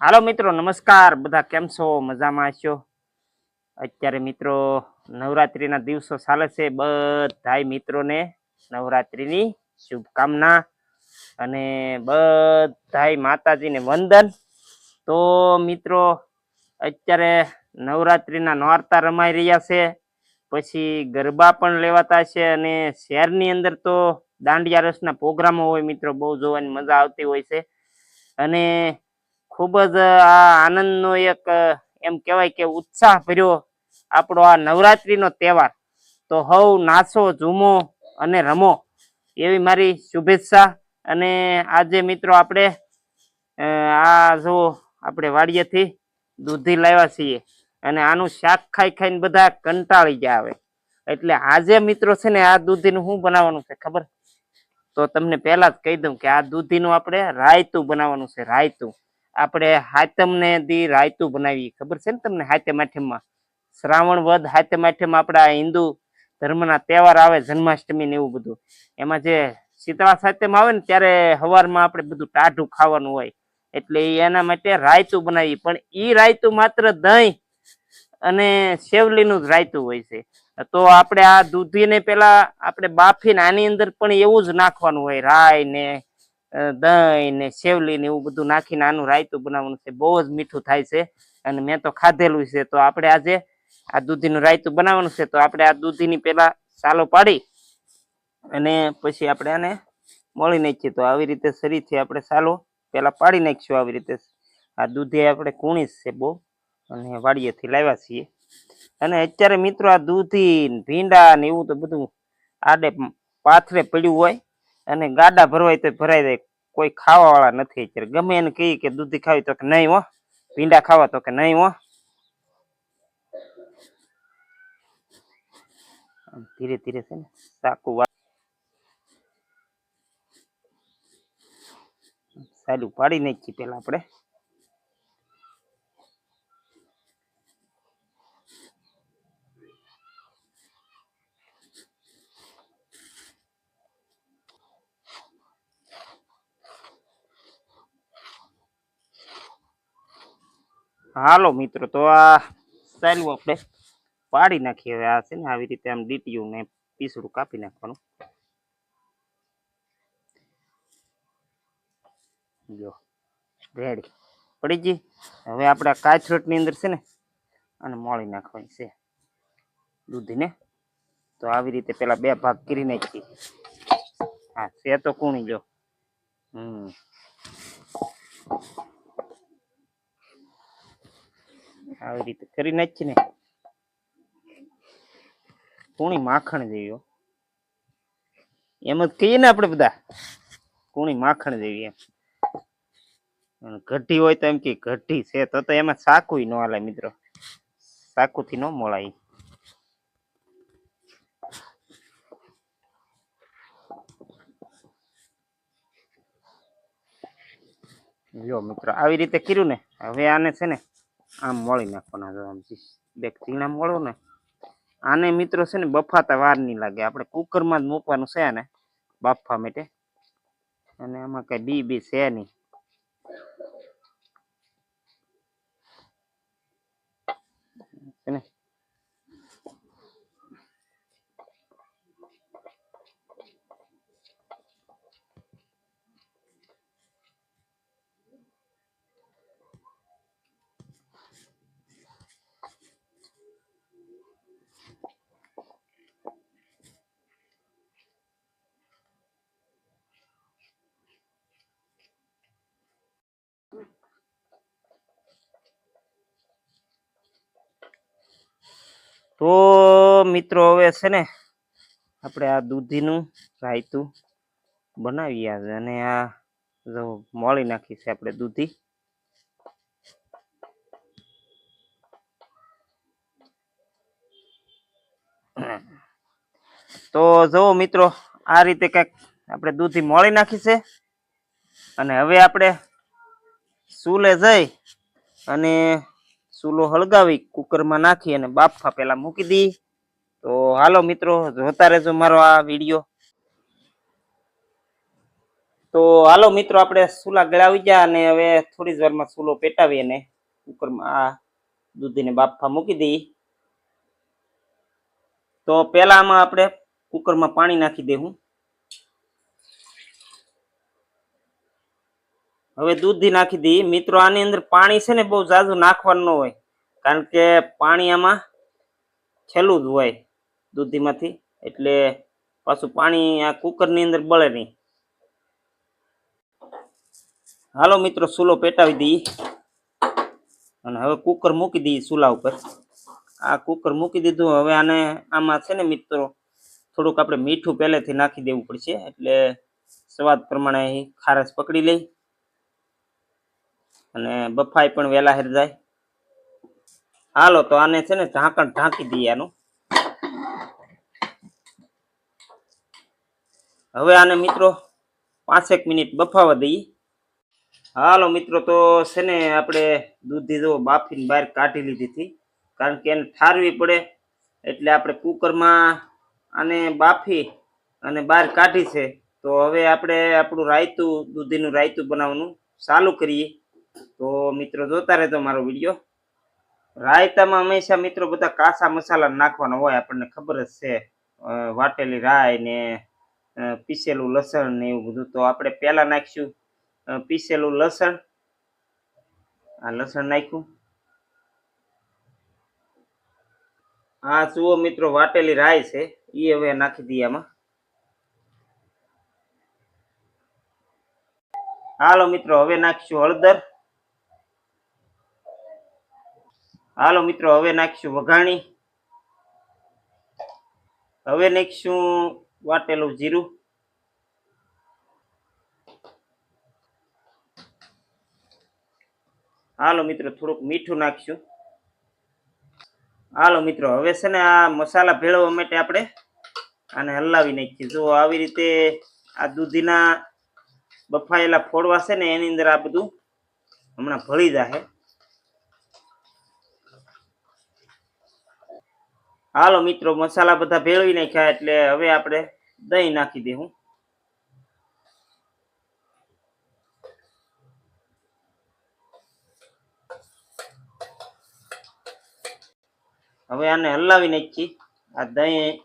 હાલો મિત્રો, નમસ્કાર. બધા કેમ છો? મજામાં છો? અત્યારે મિત્રો નવરાત્રિના દિવસો ચાલે છે. બધાય મિત્રોને નવરાત્રિની શુભકામના અને બધાય માતાજીને વંદન. તો મિત્રો, અત્યારે નવરાત્રિના નોરતા રમાઈ રહ્યા છે. પછી ગરબા પણ લેવાતા છે અને શહેરની અંદર તો દાંડિયા રસના પ્રોગ્રામો હોય મિત્રો, બહુ જોવાની મજા આવતી હોય છે. અને ખૂબ જ આ આનંદનો એક એમ કહેવાય કે ઉત્સાહ ભર્યો આપણો આ નવરાત્રિનો તહેવાર. તો હવ નાચો, ઝૂમો અને રમો. એવી મારી શુભેચ્છા અને આજે મિત્રો આપણે આ જો આપણે વાડીએથી દૂધી લાવ્યા છીએ અને આનું શાક ખાઈ ખાઈને બધા કંટાળી ગયા આવે એટલે આજે મિત્રો છે ને આ દૂધીનું શું બનાવવાનું છે ખબર? તો તમને પહેલા જ કહી દઉં કે આ દૂધીનું આપણે રાયતું બનાવવાનું છે, રાયતું. આપણે હાતમને દી રાયતું બનાવીએ. ખબર છે ને તમને? હાતમ આઠમમાં શ્રાવણ વધ હાતમ આઠમ આપણા હિન્દુ ધર્મના તહેવાર આવે, જન્માષ્ટમી ને એવું બધું. એમાં જે શીતળા સાતમ આવે ને, ત્યારે હવારમાં આપણે બધું ટાઢું ખાવાનું હોય. એટલે એના માટે રાયતું બનાવીએ. પણ ઈ રાયતું માત્ર દહીં અને શેવલીનું જ રાયતું હોય છે. તો આપણે આ દૂધીને પેલા આપણે બાફીને આની અંદર પણ એવું જ નાખવાનું હોય. રાય ને દહીં ને સેવલી ને એવું બધું નાખીને આનું રાયતું બનાવવાનું છે. બહુ જ મીઠું થાય છે અને મેં તો ખાધેલું છે. તો આપણે આજે આ દૂધીનું રાયતું બનાવવાનું છે. તો આપણે આ દૂધીની પહેલાં સાલો પાડી અને પછી આપણે આને મળી નાખીએ. તો આવી રીતે શરીરથી આપણે સાલો પહેલાં પાડી નાખીશું આવી રીતે. આ દૂધી આપણે કૂણી છે બહુ અને વાડીએથી લાવ્યા છીએ. અને અત્યારે મિત્રો આ દૂધી ભીંડા ને એવું તો બધું આડે પાથરે પડ્યું હોય અને ગાડા ભરવાય તો ભરાઈ જાય. કોઈ ખાવા વાળા નથી અત્યારે. ગમે એને કહીએ કે દૂધી ખાવી તો કે નહીં હો. ભીંડા ખાવા તો કે નહીં હો. ધીરે ધીરે છે ને સાકું વાત સાલું પાડી નાખીએ પેલા આપણે. હાલો મિત્રો, તો આ સાયલું આપણે પાડી નાખીએ. હવે આ છે ને આવી રીતે આમ ડીટીયું ને પીસડું કાપી નાખવાનું. જો રેડી પડી ગઈ હવે આપણે આ કાચરોટની અંદર છે ને અને મોળી નાખવાની છે દૂધીને. તો આવી રીતે પેલા બે ભાગ કરી નાખી હા, છે તો કુણી, જો. હમ. આવી રીતે કરી નાખી ને કુણી માખણ જેવી એમ જ કહીએ ને આપણે બધા, કુણી માખણ જેવી એમ. ઘટી હોય તો એમ કે ઘટી છે, તો તો એમાં સાકુય ન હાલે મિત્રો. સાકુથી ન મોળાય જો મિત્રો, આવી રીતે કર્યું ને, હવે આને છે ને આમ મળી નાખવાના જો આમ બે ઝીણા મળો ને. આને મિત્રો છે ને બફાતા વાર નહીં લાગે. આપણે કુકરમાં જ મૂકવાનું છે ને બાફવા માટે. અને આમાં કઈ બી બી છે નહીં. ને? તો મિત્રો હવે છે ને આપણે આ દૂધીનું રાયતું બનાવી આજે અને આ જો મોળી નાખી છે આપણે દૂધી. તો જુઓ મિત્રો આ રીતે કંઈક આપણે દૂધી મોળી નાખી છે અને હવે આપણે ચૂલે જઈ અને ચૂલો હળગાવી કુકરમાં નાખી અને બાફા પેલા મૂકી દી. તો હાલો મિત્રો, જોતા રહેજો મારો આ વીડિયો. તો હાલો મિત્રો, આપણે ચૂલા ગળાવી ગયા અને હવે થોડી જ વારમાં સુલો પેટાવી અને કુકરમાં આ દૂધીને બાફા મૂકી દઈ તો પહેલામાં આપણે કુકરમાં પાણી નાખી દેવું હવે દૂધથી નાખી દઈએ મિત્રો, આની અંદર પાણી છે ને બહુ ઝાઝું નાખવાનું ન હોય. કારણ કે પાણી આમાં છેલ્લું જ હોય દૂધીમાંથી. એટલે પાછું પાણી આ કુકરની અંદર બળે નહીં. હાલો મિત્રો, ચૂલો પેટાવી દઈએ અને હવે કુકર મૂકી દઈએ ચૂલા ઉપર. આ કુકર મૂકી દીધું. હવે આને આમાં છે ને મિત્રો, થોડુંક આપણે મીઠું પહેલેથી નાખી દેવું પડશે. એટલે સ્વાદ પ્રમાણે ખારસ પકડી લઈ. અને બફાઈ પણ વહેલા હેર જાય. હાલો, તો આને છે ને ઢાંકણ ઢાંકી દઈએ આનું. હવે આને મિત્રો પાંચેક મિનિટ બફાવા દઈએ. હાલો, મિત્રો, તો છે ને આપણે દૂધી જો બાફીને બહાર કાઢી લીધી હતી. કારણ કે એને ઠારવી પડે, એટલે આપણે કુકરમાં આને બાફી અને બહાર કાઢી છે. તો હવે આપણે આપણું રાયતું, દૂધીનું રાયતું બનાવવાનું ચાલુ કરીએ. તો મિત્રો, જોતા રહેજો મારો વીડિયો. રાયતામાં હંમેશા મિત્રો બધા કાસા મસાલા નાખવાના હોય, આપણને ખબર જ છે. વાટેલી રાય ને પીસેલું લસણ ને એવું બધું. તો આપણે પહેલા નાખીશું પીસેલું લસણ. આ લસણ નાખ્યું. આ જુઓ મિત્રો, વાટેલી રાય છે. એ હવે નાખી દઈએ આમાં. હાલો મિત્રો, હવે નાખીશું હળદર. હાલો મિત્રો, હવે નાખીશું વઘાણી. હવે નાખીશું વાટેલું જીરું. હાલો મિત્રો, થોડુંક મીઠું નાખીશું. હાલો મિત્રો, હવે છે ને આ મસાલા ભેળવવા માટે આપણે આને હલાવી નાખીએ. જો આવી રીતે આ દૂધીના બફાયેલા ફોડવા છે ને, એની અંદર આ બધું હમણાં ભળી જાય હાલો મિત્રો, મસાલા બધા ભેળવી નાખ્યા એટલે હવે આપણે દહીં નાખી દેવું હવે આને હલાવી નાખી આ દહીં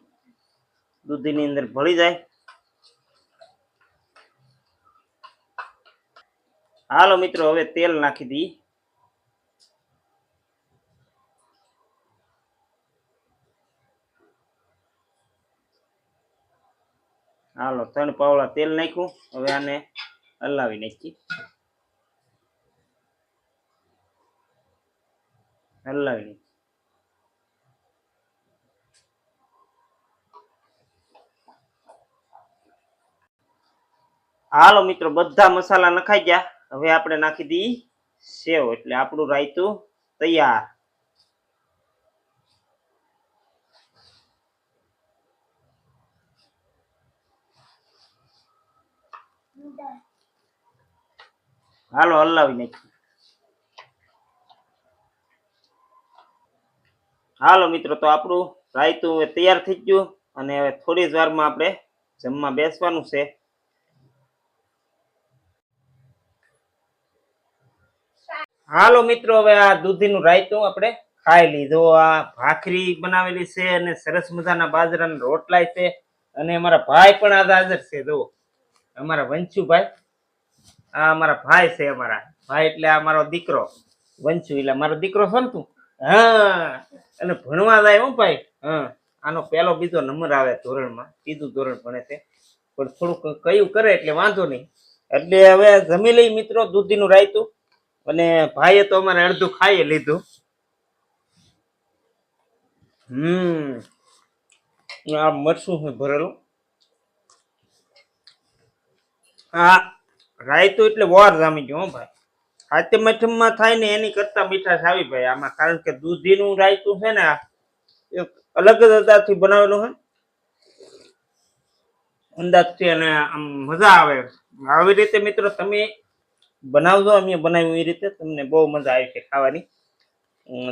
દૂધીની અંદર ભળી જાય. હાલો મિત્રો, હવે તેલ નાખી દઈએ. હાલો, ત્રણ પાવડા તેલ નાખ્યું. હવે આને હલાવી નાખી હલાવી હાલો મિત્રો, બધા મસાલા નખાઈ ગયા. હવે આપણે નાખી દઈએ સેવ, એટલે આપણું રાયતું તૈયાર. હાલો, હલાવી નાખી. હાલો મિત્રો, તો આપણું રાયતું હવે તૈયાર થઈ ગયું અને હવે થોડી જ વારમાં આપણે જમવા બેસવાનું છે. હાલો મિત્રો, હવે આ દૂધીનું રાયતું આપણે ખાઈ લીધો આ ભાખરી બનાવેલી છે અને સરસ મજાના બાજરાના રોટલા છે અને અમારા ભાઈ પણ આજે હાજર છે જો અમારા વંશુભાઈ, આ અમારા ભાઈ છે અમારા. ભાઈ એટલે આ મારો દીકરો. વંશુ એટલે મારો દીકરો છે ને તું? હા. અને ભણવા જાય હું ભાઈ. હા. આનો પહેલો બીજો નંબર આવે ધોરણમાં. ત્રીજું ધોરણ ભણે છે. પણ થોડુંક કયું કરે એટલે વાંધો નહીં. એટલે હવે જમી લઈ મિત્રો, દૂધીનું રાયતું. અને ભાઈએ તો અમારે અડધું ખાઈ લીધું. હમ. આ મરસું ભરેલું. આ રાયતું એટલે વાર જામી ગયું હો ભાઈ. હાથે મઠમમાં થાય ને એની કરતા મીઠાશ આવી ભાઈ આમાં, કારણ કે દૂધીનું રાયતું છે ને એક અલગ જ અંદાજથી બનાવેલું છે અંદાજથી અને આમ મજા આવે. આવી રીતે મિત્રો તમે બનાવજો, અમે બનાવ્યું એ રીતે, તમને બહુ મજા આવી છે ખાવાની.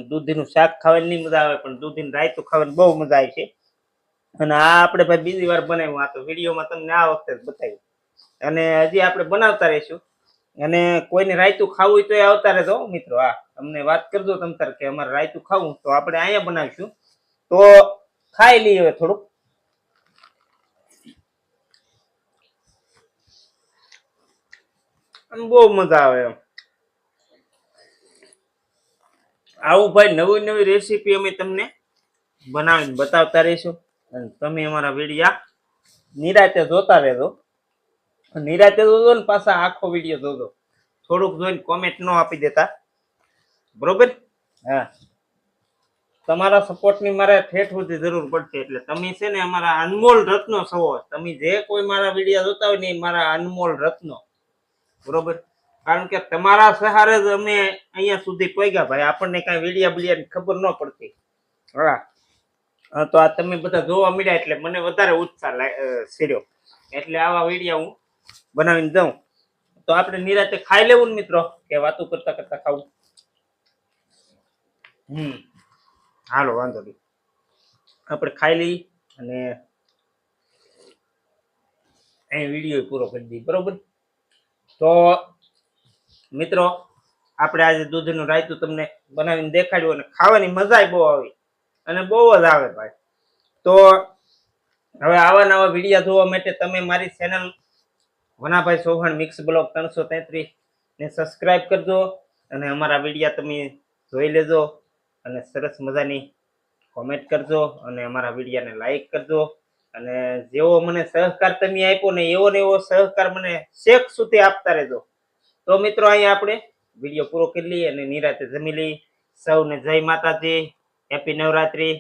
દૂધીનું શાક ખાવાની નહીં મજા આવે, પણ દૂધીનું રાયતું ખાવાની બહુ મજા આવી છે. અને આ આપણે ભાઈ બીજી વાર બનાવ્યું, આ તો વિડીયોમાં તમને આ વખતે જ બતાવ્યું. અને હજી આપણે બનાવતા રહીશું. અને કોઈને રાયતું ખાવું હોય તો એ આવતા રહેજો, મિત્રો. હા, તમને વાત કરજો તમ તાર કે અમારે રાયતું ખાવું, તો આપણે અહીંયા બનાવીશું. તો ખાઈ લઈએ હવે થોડુંક. બહુ મજા આવે એમ. આવું ભાઈ નવી નવી રેસીપી અમે તમને બનાવીને બતાવતા રહીશું. અને તમે અમારા વિડીયા નિરાતે જોતા રહેજો. નિરાતે જોજો ને પાછા આખો વીડિયો જોજો. થોડુંક જોઈને કોમેન્ટ ન આપી દેતા. બરોબર? હા. તમારા સપોર્ટની મારે ઠેઠ સુધી જરૂર પડશે એટલે તમે છે ને અમારા અનમોલ રત્નો છો. તમે જે કોઈ મારા વીડિયો જોતા હોય ને એ મારા અનમોલ રત્નો. બરોબર? કારણ કે તમારા સહારે જ અમે અહીંયા સુધી પહોંચ્યા ભાઈ. આપણને કાંઈ વિડીયા બિડિયાની ખબર ન પડતી. હા. તો આ તમે બધા જોવા મળ્યા એટલે મને વધારે ઉત્સાહ અ, એટલે આવા વિડીયા હું બનાવીને દઉં. તો આપણે નિરાતે ખાઈ લેવું ને મિત્રો, કે વાતો કરતા કરતા ખાવું. હમ. હાલો, વાંધો નહીં. આપણે ખાઈ લઈ અને અહીં વીડિયો પૂરો કરી દઈએ, બરોબર? તો મિત્રો, આપણે આજે દૂધનું રાયતું તમને બનાવીને દેખાડ્યું અને ખાવાની મજા બહુ આવી. અને બહુ જ આવે ભાઈ. તો હવે આવા નવા વિડીયા જોવા માટે તમે મારી channel Vanabhai Chauhan mix blog ત્રણસો તેત્રીસ ને સબસ્ક્રાઇબ કરજો અને અમારા વિડીયા તમે જોઈ લેજો અને સરસ મજાની કોમેન્ટ કરજો અને અમારા વિડીયાને લાઈક કરજો. અને જેવો મને સહકાર તમે આપ્યો ને એવો ને એવો સહકાર મને શેખ સુધી આપતા રહેજો. તો મિત્રો અહીંયા આપણે વીડિયો પૂરો કરી લઈએ અને નિરાતે જમી લઈએ. સૌને જય માતાજી હેપી નવરાત્રી.